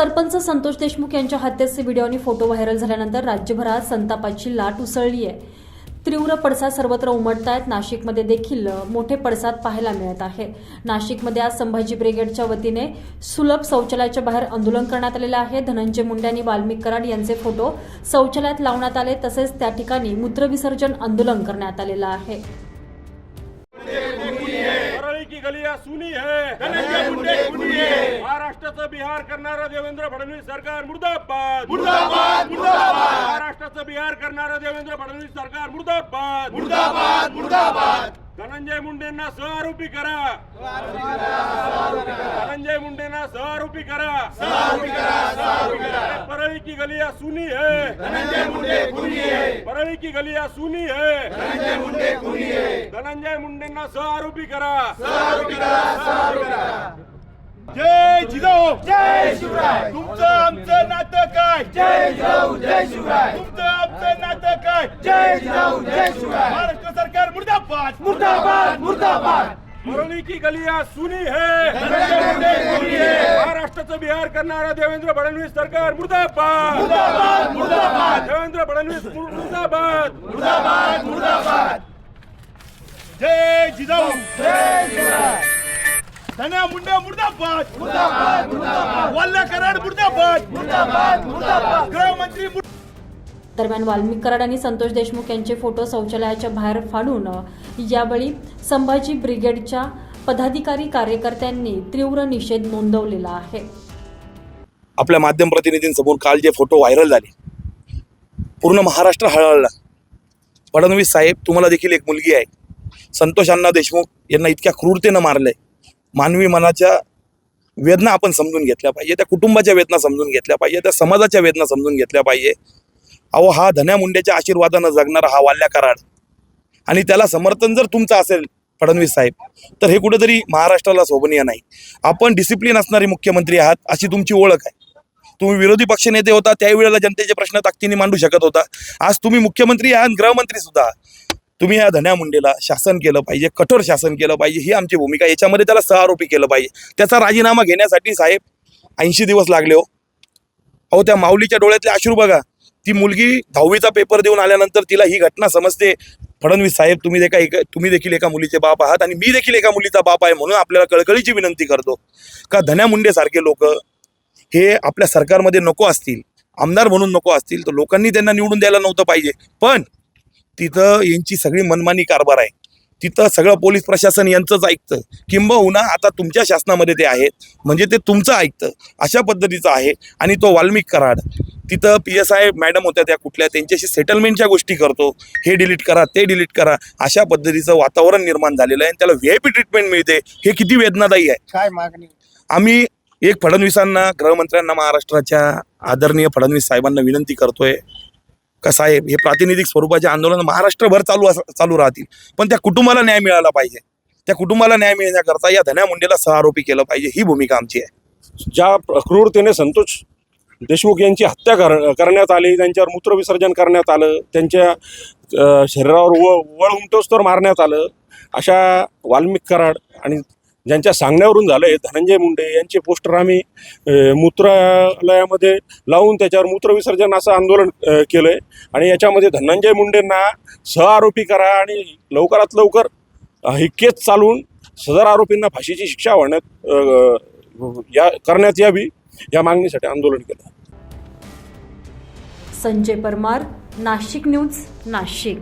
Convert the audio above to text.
सरपंच संतोष देशमुख यांच्या हत्येचे व्हिडिओ आणि फोटो व्हायरल झाल्यानंतर राज्यभरात संतापाची लाट उसळली आहे. तीव्र पडसाद सर्वत्र उमटत आहेत नाशिकमध्ये देखील मोठे पडसाद पाहायला मिळत आहे. नाशिकमध्ये आज संभाजी ब्रिगेडच्या वतीने सुलभ शौचालयाच्या बाहेर आंदोलन करण्यात आलेलं आहे. धनंजय मुंडे आणि वाल्मिक कराड यांचे फोटो शौचालयात लावण्यात आले. तसेच त्या ठिकाणी मूत्रविसर्जन आंदोलन करण्यात आलेलं आहे. परळी की गलियां सुनी है। धनंजय मुंडे खुनी है। महाराष्ट्राचं बिहार करणारं देवेंद्र फडणवीस सरकार मुर्दाबाद। मुर्दाबाद मुर्दाबाद। महाराष्ट्राचं बिहार करणारं देवेंद्र फडणवीस सरकार मुर्दाबाद। मुर्दाबाद मुर्दाबाद। धनंजय मुंडेंना सहआरोपी करा। धनंजय मुंडेंना सहआरोपी करा। परळी की गलियां सुनी है। धनंजय मुंडे खुनी है। परळी की गलियां सुनी है धनंजय मुंडे खुनी है धनंजय मुंडेंना सहआरोपी करा. जय जिजाऊ. जय शिवराय. तुमचं आमचं नातं काय? जय जिजाऊ जय शिवराय. तुमचं आमचं नातं काय? जय जिजाऊ जय शिवराय. महाराष्ट्र सरकार मुर्दाबाद. मुर्दाबाद मुर्दाबाद. परळी की गलियां सुनी है. महाराष्ट्राचं बिहार करणारा देवेंद्र फडणवीस सरकार मुर्दाबाद. मुर्दाबाद मुर्दाबाद. देवेंद्र फडणवीस मुर्दाबाद. मुर्दाबाद मुर्दाबाद. जय जिजाऊ. जय धन्या मुंडे मुर्दाबाद. मुर्दाबाद मुर्दाबाद वल्ला कराड मुर्दाबाद. मुर्दाबाद मुर्दाबाद गृहमंत्री दरम्यान वाल्मिक कराड आणि संतोष देशमुख यांचे फोटो शौचालयाच्या बाहेर फाडून यावेळी संभाजी ब्रिगेडच्या पदाधिकारी कार्यकर्त्यांनी तीव्र निषेध नोंदवलेला आहे. आपल्या माध्यम प्रतिनिधींसमोर काल जे फोटो व्हायरल झाले पूर्ण महाराष्ट्र हळहळला. फडणवीस साहेब तुम्हाला देखील एक मुलगी आहे. संतोष अण्णा देशमुख यांना इतक्या क्रूरतेनं मारलंय. मानवी मनाच्या वेदना आपण समजून घेतल्या पाहिजे त्या कुटुंबाच्या वेदना समजून घेतल्या पाहिजे त्या समाजाच्या वेदना समजून घेतल्या पाहिजे. अहो हा धन्या मुंडेच्या आशीर्वादानं जगणारा हा वाल्या कराड. आणि त्याला समर्थन जर तुमचं असेल फडणवीस साहेब तर हे कुठेतरी महाराष्ट्राला शोभनीय नाही. आपण डिसिप्लिन असणारे मुख्यमंत्री आहात अशी तुमची ओळख आहे. तुम्ही विरोधी पक्ष नेते होता त्यावेळेला जनतेचे प्रश्न ताकदीने मांडू शकत होता. आज तुम्ही मुख्यमंत्री आहात गृहमंत्री सुद्धा आहात. तुम्ही या धन्या मुंडेला शासन केलं पाहिजे कठोर शासन केलं पाहिजे ही आमची भूमिका याच्यामध्ये त्याला सहआरोपी केलं पाहिजे. त्याचा राजीनामा घेण्यासाठी साहेब ऐंशी दिवस लागले हो. अहो त्या माऊलीच्या डोळ्यातले अश्रू बघा. ती मुलगी दहावीचा पेपर देऊन आल्यानंतर तिला ही घटना समजते. फडणवीस साहेब तुम्ही देखा एक तुम्ही देखील एका मुलीचे बाप आहात आणि मी देखील एका मुलीचा बाप आहे म्हणून आपल्याला कळकळीची विनंती करतो. का धन्या मुंडेसारखे लोक हे आपल्या सरकारमध्ये नको असतील. आमदार म्हणून नको असतील तर लोकांनी त्यांना निवडून द्यायला नव्हतं पाहिजे. पण तिथं यांची सगळी मनमानी कारभार आहे. तिथं सगळं पोलीस प्रशासन यांचंच ऐकतं. किंबहुना आता तुमच्या शासनामध्ये ते आहेत. म्हणजे ते तुमचं ऐकतं. अशा पद्धतीचं आहे आणि तो वाल्मिक कराड. तिथं पी एस आय मॅडम होत्या त्या कुठल्या त्यांच्याशी सेटलमेंटच्या गोष्टी करतो. हे डिलीट करा ते डिलीट करा. अशा पद्धतीचं वातावरण निर्माण झालेलं आहे आणि त्याला व्ही आय पी ट्रीटमेंट मिळते. हे किती वेदनादायी आहे. काय मागणी? आम्ही एक फडणवीसांना गृहमंत्र्यांना महाराष्ट्राच्या आदरणीय फडणवीस साहेबांना विनंती करतोय. का साहेब हे प्रातिनिधिक स्वरूपाचे आंदोलन महाराष्ट्रभर चालू अस चालू राहतील. पण त्या कुटुंबाला न्याय मिळाला पाहिजे. त्या कुटुंबाला न्याय मिळण्याकरता या धन्या मुंडेला सहआरोपी केलं पाहिजे. ही भूमिका आमची आहे. ज्या क्रूरतेने संतोष देशमुख यांची हत्या कर करण्यात आली त्यांच्यावर मूत्रविसर्जन करण्यात आलं त्यांच्या शरीरावर व वळ उमटोस्तर मारण्यात आलं अशा वाल्मिक कराड आणि ज्यांच्या सांगण्यावरून झालंय धनंजय मुंडे यांचे पोस्टर आम्ही मूत्रालयामध्ये लावून त्याच्यावर मूत्रविसर्जन असं आंदोलन केलंय. आणि याच्यामध्ये धनंजय मुंडेंना सहआरोपी करा आणि लवकरात लवकर ही केस चालवून सदर आरोपींना फाशीची शिक्षा होण्यात या करण्यात यावी या मागणीसाठी आंदोलन केलं. संजय परमार नाशिक न्यूज नाशिक.